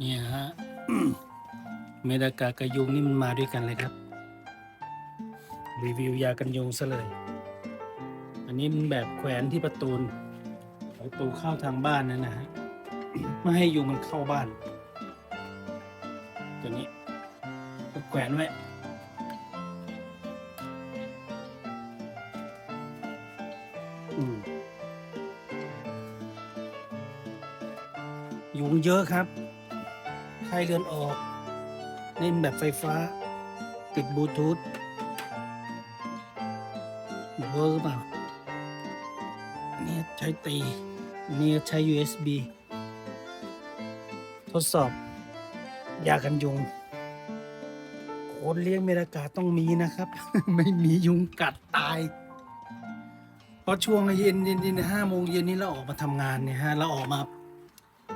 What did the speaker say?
เนี่ยฮะเมดากากับยุงนี่มันมาด้วยกันเลยครับ รีวิวยากันยุงซะเลย อันนี้มันแบบแขวนที่ประตูนประตูเข้าทางบ้านนั่นนะฮะไม่ให้ยุงมันเข้าบ้าน ตัวนี้ก็แขวนไว้อืมยุงเยอะครับ ไข้เลือนออก เล่นแบบไฟฟ้า ติดบลูทูธเวอร์หรือเปล่าเนี่ยใช้ตีเนี่ยใช้ USB ทดสอบ ยากันยุงคนเลี้ยงเมรากาต้องมีนะครับ ไม่มียุงกัดตายเพราะช่วงเย็นเย็นเย็นห้าโมงเย็นนี้เราออกมาทำงานเนี่ยฮะเราออกมา